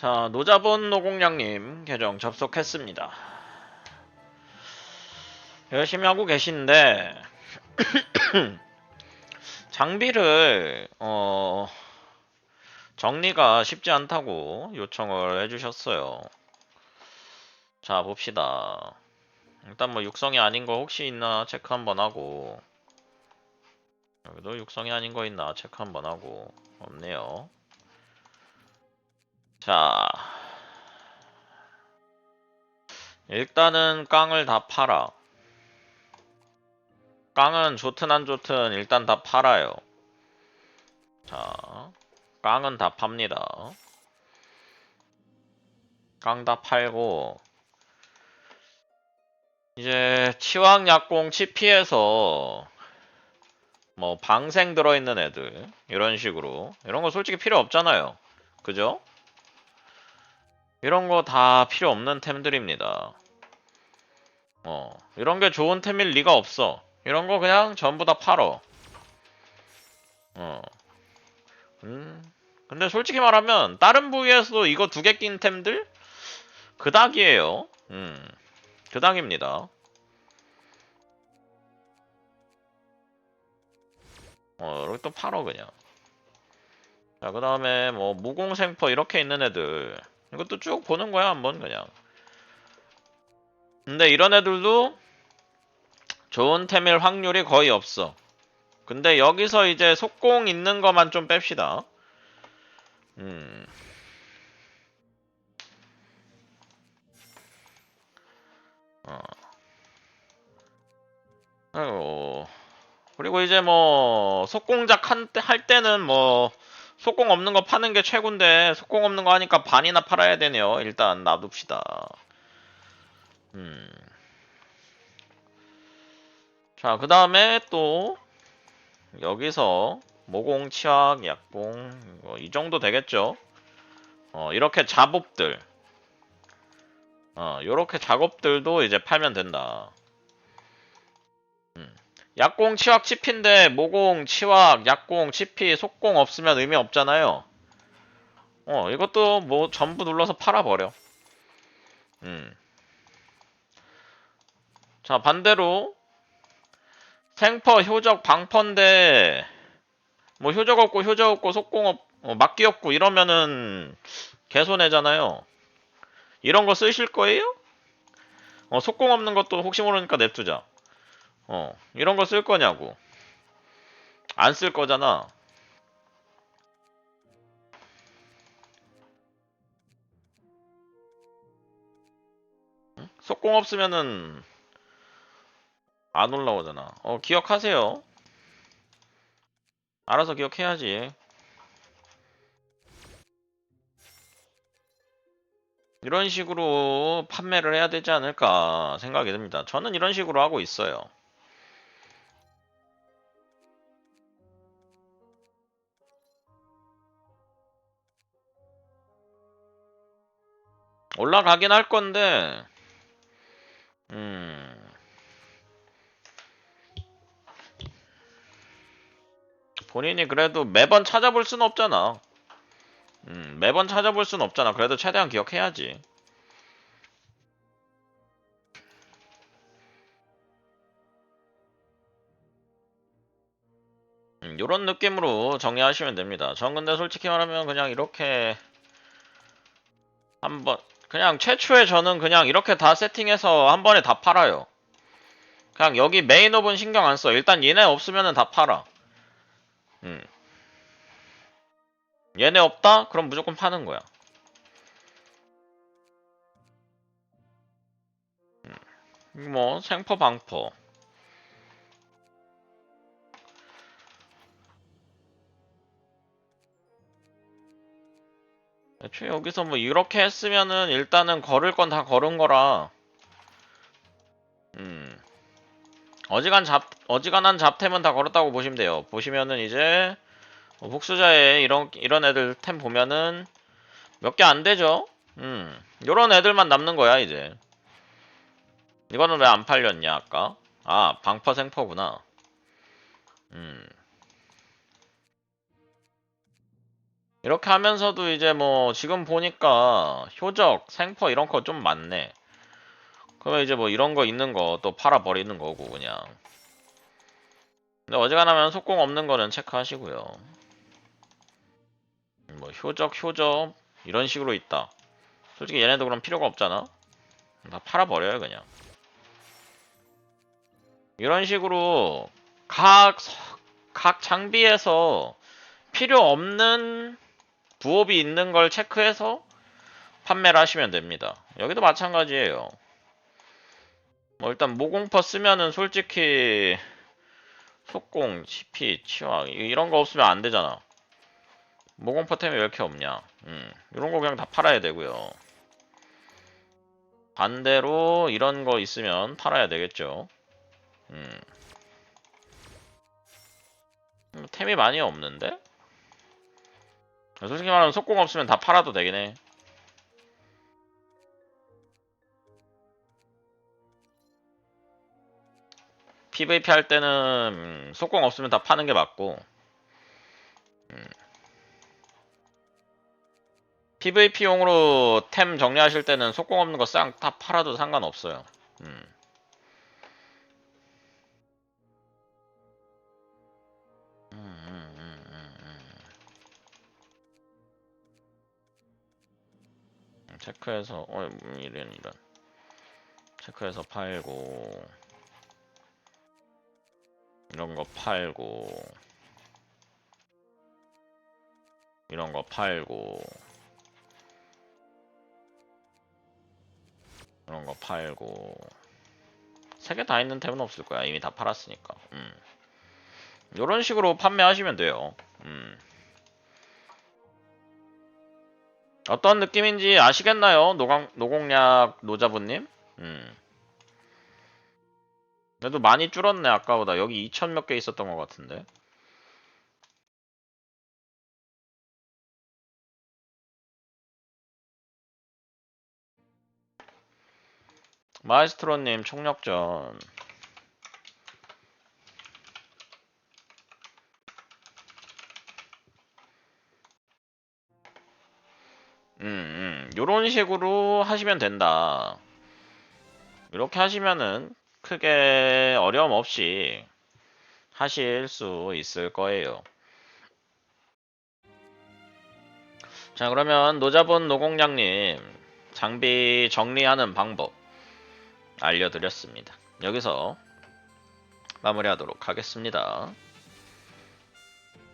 자, 노자본 노공량님 계정 접속했습니다. 열심히 하고 계신데 장비를 어 정리가 쉽지 않다고 요청을 해주셨어요. 자, 봅시다. 일단 뭐 육성이 아닌 거 혹시 있나 체크 한번 하고 여기도 육성이 아닌 거 있나 체크 한번 하고 없네요. 자 일단은 깡을 다 팔아. 깡은 좋든 안 좋든 일단 다 팔아요. 자 깡은 다 팝니다. 깡 다 팔고 이제 치왕 약공 치피에서 뭐 방생 들어있는 애들 이런 식으로. 이런 거 솔직히 필요 없잖아요. 그죠? 이런 거 다 필요 없는 템들입니다. 어, 이런 게 좋은 템일 리가 없어. 이런 거 그냥 전부 다 팔어. 어. 음. 근데 솔직히 말하면 다른 부위에서도 이거 두 개 낀 템들 그닥이에요. 음. 그닥입니다. 어, 이렇게 또 팔어 그냥. 자, 그 다음에 뭐 무공생퍼 이렇게 있는 애들 이것도 쭉 보는 거야 한번 그냥 근데 이런 애들도 좋은 템일 확률이 거의 없어 근데 여기서 이제 속공 있는 것만 좀 뺍시다 음. 어. 아이고 그리고 이제 뭐 속공작 할 때는 뭐 속공 없는 거 파는 게 최고인데 속공 없는 거 하니까 반이나 팔아야 되네요. 일단 놔둡시다. 음. 자, 그 다음에 또 여기서 모공, 치약, 약공 뭐이 정도 되겠죠. 어, 이렇게 작업들 어, 요렇게 작업들도 이제 팔면 된다. 음. 약공, 치약, 치피인데 모공, 치약, 약공, 치피, 속공 없으면 의미 없잖아요. 어, 이것도 뭐 전부 눌러서 팔아버려. 음. 자, 반대로 생퍼, 효적, 방퍼인데 뭐 효적 없고 효적 없고 속공 없, 어, 막기 없고 이러면은 개손해잖아요. 이런 거 쓰실 거예요? 어, 속공 없는 것도 혹시 모르니까 냅두자. 어, 이런 거쓸 거냐고. 안 쓸 거잖아. 응? 속공 없으면은 안 올라오잖아. 어, 기억하세요. 알아서 기억해야지. 이런 식으로 판매를 해야 되지 않을까 생각이 듭니다. 저는 이런 식으로 하고 있어요. 올라가긴 할 건데, 음, 본인이 그래도 매번 찾아볼 순 없잖아. 음, 매번 찾아볼 순 없잖아. 그래도 최대한 기억해야지. 음, 요런 느낌으로 정리하시면 됩니다. 전 근데 솔직히 말하면 그냥 이렇게 한번 그냥 최초에 저는 그냥 이렇게 다 세팅해서 한 번에 다 팔아요. 그냥 여기 메인 업은 신경 안 써. 일단 얘네 없으면은 다 팔아. 음. 얘네 없다? 그럼 무조건 파는 거야. 음. 뭐 생퍼 방퍼. 애초에 여기서 뭐 이렇게 했으면은 일단은 걸을 건 다 걸은 거라. 음. 어지간 잡, 어지간한 잡템은 다 걸었다고 보시면 돼요. 보시면은 이제 뭐 복수자에 이런 이런 애들 템 보면은 몇 개 안 되죠. 음. 요런 애들만 남는 거야, 이제. 이거는 왜 안 팔렸냐, 아까? 아, 방퍼 생퍼구나. 음. 이렇게 하면서도 이제 뭐 지금 보니까 효적, 생퍼 이런 거 좀 많네. 그러면 이제 뭐 이런 거 있는 거 또 팔아 버리는 거고 그냥. 근데 어지간하면 속공 없는 거는 체크하시고요. 뭐 효적, 효적 이런 식으로 있다. 솔직히 얘네도 그럼 필요가 없잖아. 다 팔아 버려요 그냥. 이런 식으로 각 각 장비에서 필요 없는 부업이 있는 걸 체크해서 판매를 하시면 됩니다. 여기도 마찬가지예요. 뭐 일단 모공퍼 쓰면은 솔직히 속공, CP, 치화 이런 거 없으면 안 되잖아. 모공퍼 템이 왜 이렇게 없냐? 음, 이런 거 그냥 다 팔아야 되고요. 반대로 이런 거 있으면 팔아야 되겠죠. 음. 음, 템이 많이 없는데? 솔직히 말하면 속공 없으면 다 팔아도 되긴 해. PVP 할 때는 음, 속공 없으면 다 파는 게 맞고 음. PVP용으로 템 정리하실 때는 속공 없는 거 싹 다 팔아도 상관없어요. 음. 음, 체크해서 어 음, 이런 이런. 체크해서 팔고 이런 거 팔고 이런 거 팔고 이런 거 팔고. 세 개 다 있는 템은 없을 거야. 이미 다 팔았으니까. 음. 이런 식으로 판매하시면 돼요. 음. 어떤 느낌인지 아시겠나요? 노강, 노공약 노자분님? 음. 그래도 많이 줄었네 아까보다. 여기 2천 몇 개 있었던 것 같은데. 마에스트로님 총력전 음, 음. 요런 식으로 하시면 된다 이렇게 하시면은 크게 어려움 없이 하실 수 있을 거예요. 자, 그러면 노자본 노공장님 장비 정리하는 방법 알려드렸습니다. 여기서 마무리하도록 하겠습니다.